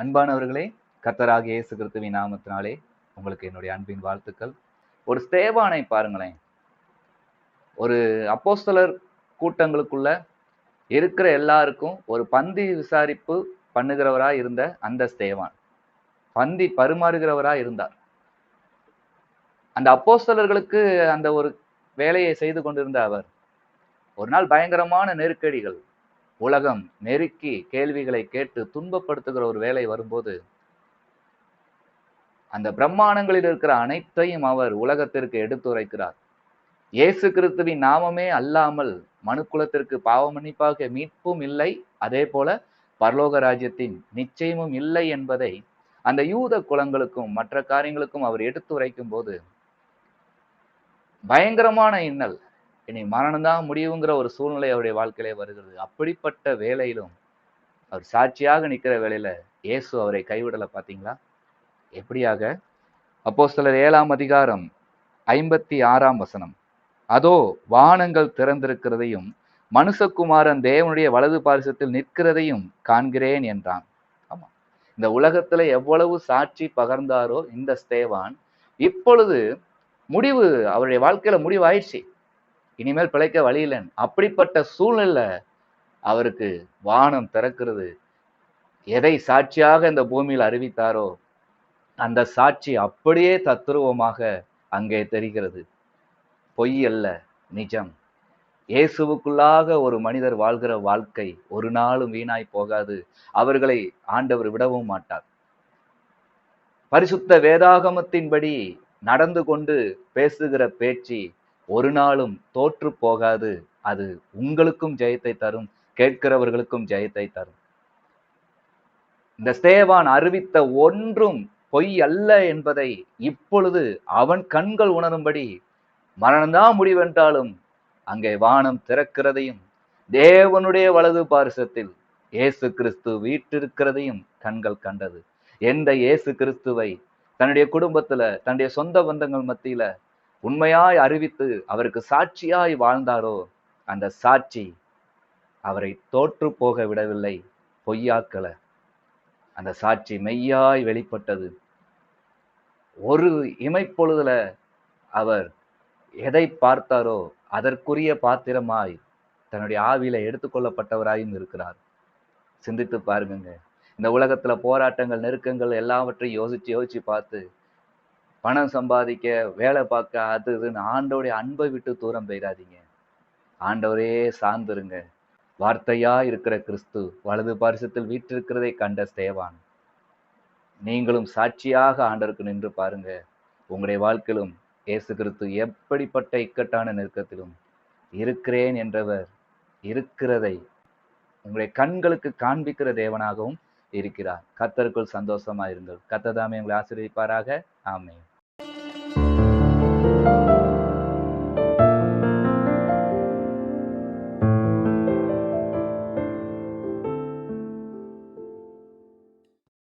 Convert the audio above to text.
அன்பானவர்களே கர்த்தராகிய இயேசு கிறிஸ்துவின் நாமத்தினாலே உங்களுக்கு என்னுடைய அன்பின் வாழ்த்துக்கள். ஒரு ஸ்தேவானை பாருங்களேன். ஒரு அப்போஸ்தலர் கூட்டங்களுக்குள்ள இருக்கிற எல்லாருக்கும் ஒரு பந்தி விசாரிப்பு பண்ணுகிறவரா இருந்த அந்த ஸ்தேவான். பந்தி பருமாறுகிறவரா இருந்தார். அந்த அப்போஸ்தலர்களுக்கு அந்த ஒரு வேலையை செய்து கொண்டிருந்த அவர் ஒரு நாள் பயங்கரமான நெருக்கடிகள். உலகம் நெருக்கி கேள்விகளை கேட்டு துன்பப்படுத்துகிற ஒரு வேலை வரும்போது அந்த பிரம்மாண்டங்களில் இருக்கிற அனைத்தையும் அவர் உலகத்திற்கு எடுத்துரைக்கிறார். இயேசு கிறிஸ்துவின் நாமமே அல்லாமல் மனுக்குலத்திற்கு பாவ மன்னிப்பாக மீட்பும் இல்லை. அதே போல பரலோக ராஜ்யத்தின் நிச்சயமும் இல்லை என்பதை அந்த யூத குலங்களுக்கும் மற்ற காரியங்களுக்கும் அவர் எடுத்துரைக்கும் போது பயங்கரமான இன்னல். இனி மரணம்தான் முடிவுங்கிற ஒரு சூழ்நிலை அவருடைய வாழ்க்கையிலே வருகிறது. அப்படிப்பட்ட வேலையிலும் அவர் சாட்சியாக நிற்கிற வேலையில இயேசு அவரை கைவிடலை பார்த்தீங்களா? எப்படியாக? அப்போ சிலர் ஏழாம் அதிகாரம் ஐம்பத்தி ஆறாம் வசனம். அதோ வானங்கள் திறந்திருக்கிறதையும் மனுஷகுமாரன் தேவனுடைய வலது பாரிசத்தில் நிற்கிறதையும் காண்கிறேன் என்றான். ஆமா இந்த உலகத்துல எவ்வளவு சாட்சி பகர்ந்தாரோ இந்த ஸ்தேவான். இப்பொழுது முடிவு அவருடைய வாழ்க்கையில முடிவாயிடுச்சு. இனிமேல் பிழைக்க வழி இல்லைன்னு. அப்படிப்பட்ட சூழ்நிலை அவருக்கு வானம் திறக்கிறது. எதை சாட்சியாக இந்த பூமியில் அறிவித்தாரோ அந்த சாட்சி அப்படியே தத்துருவமாக அங்கே தெரிகிறது. பொய் அல்ல நிஜம். இயேசுவுக்குள்ளாக ஒரு மனிதர் வாழ்கிற வாழ்க்கை ஒரு நாளும் வீணாய் போகாது. அவர்களை ஆண்டவர் விடவும் மாட்டார். பரிசுத்த வேதாகமத்தின்படி நடந்து கொண்டு பேசுகிற பேச்சு ஒரு நாளும் தோற்று போகாது. அது உங்களுக்கும் ஜெயத்தை தரும் கேட்கிறவர்களுக்கும் ஜெயத்தை தரும். இந்த ஸ்தேவான் அறிவித்த ஒன்றும் பொய் அல்ல என்பதை இப்பொழுது அவன் கண்கள் உணரும்படி மரணம்தான் முடிவென்றாலும் அங்கே வானம் திறக்கிறதையும் தேவனுடைய வலது பாரிசத்தில் இயேசு கிறிஸ்து வீட்டிருக்கிறதையும் கண்கள் கண்டது. எந்த இயேசு கிறிஸ்துவை தன்னுடைய குடும்பத்துல தன்னுடைய சொந்த பந்தங்கள் மத்தியில உண்மையாய் அறிவித்து அவருக்கு சாட்சியாய் வாழ்ந்தாரோ அந்த சாட்சி அவரை தோற்று போக விடவில்லை பொய்யாக்கல. அந்த சாட்சி மெய்யாய் வெளிப்பட்டது. ஒரு இமைப்பொழுதுல அவர் எதை பார்த்தாரோ அதற்குரிய பாத்திரமாய் தன்னுடைய ஆவியில எடுத்துக்கொள்ளப்பட்டவராயும் இருக்கிறார். சிந்தித்து பாருங்க இந்த உலகத்துல போராட்டங்கள் நெருக்கங்கள் எல்லாவற்றையும் யோசிச்சு யோசிச்சு பார்த்து பணம் சம்பாதிக்க வேலை பார்க்க அது இதுன்னு ஆண்டோடைய அன்பை விட்டு தூரம் போயிடாதீங்க ஆண்டவரே சார்ந்துருங்க. வார்த்தையா இருக்கிற கிறிஸ்து வலது பரிசத்தில் வீற்றிருக்கிறதை கண்ட சேவான் நீங்களும் சாட்சியாக ஆண்டருக்கு நின்று பாருங்க. உங்களுடைய வாழ்க்கையிலும் இயேசு கிறிஸ்து எப்படிப்பட்ட இக்கட்டான நெருக்கத்திலும் இருக்கிறேன் என்றவர் இருக்கிறதை உங்களுடைய கண்களுக்கு காண்பிக்கிற தேவனாகவும் இருக்கிறார். கத்தருக்குள் சந்தோஷமா இருங்கள். கத்ததாமே உங்களை ஆசீர்வதிப்பாராக. ஆமே